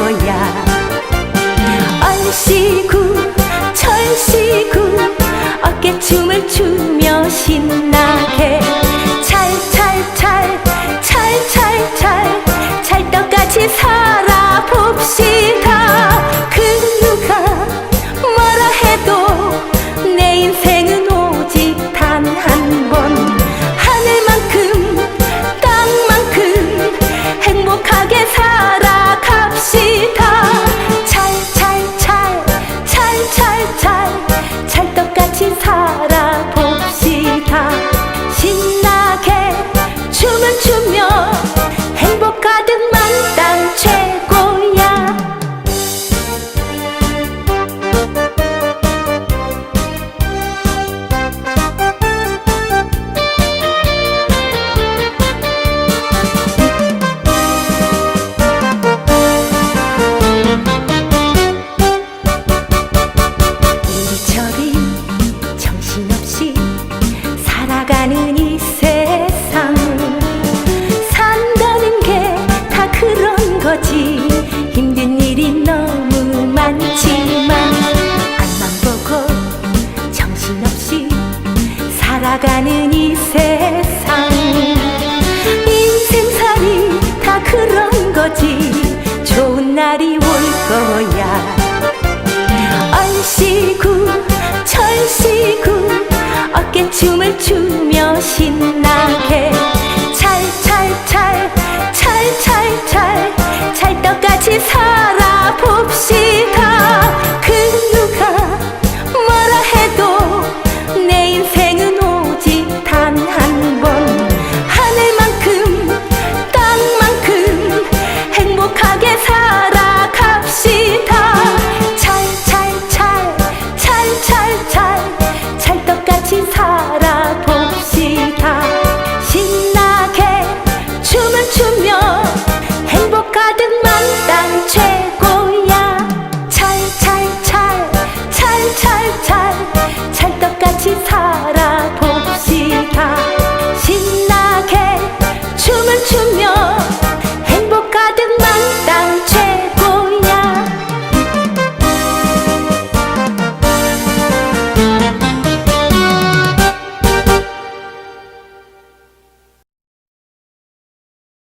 거야. 얼씨구 철씨구 어깨춤을 추며 신나게 찰찰찰 찰찰찰 찰떡같이 살 잘 살아가는 이 세상. 산다는 게 다 그런 거지. 힘든 일이 너무 많지만 앞만 보고 정신없이 살아가는 이 세상.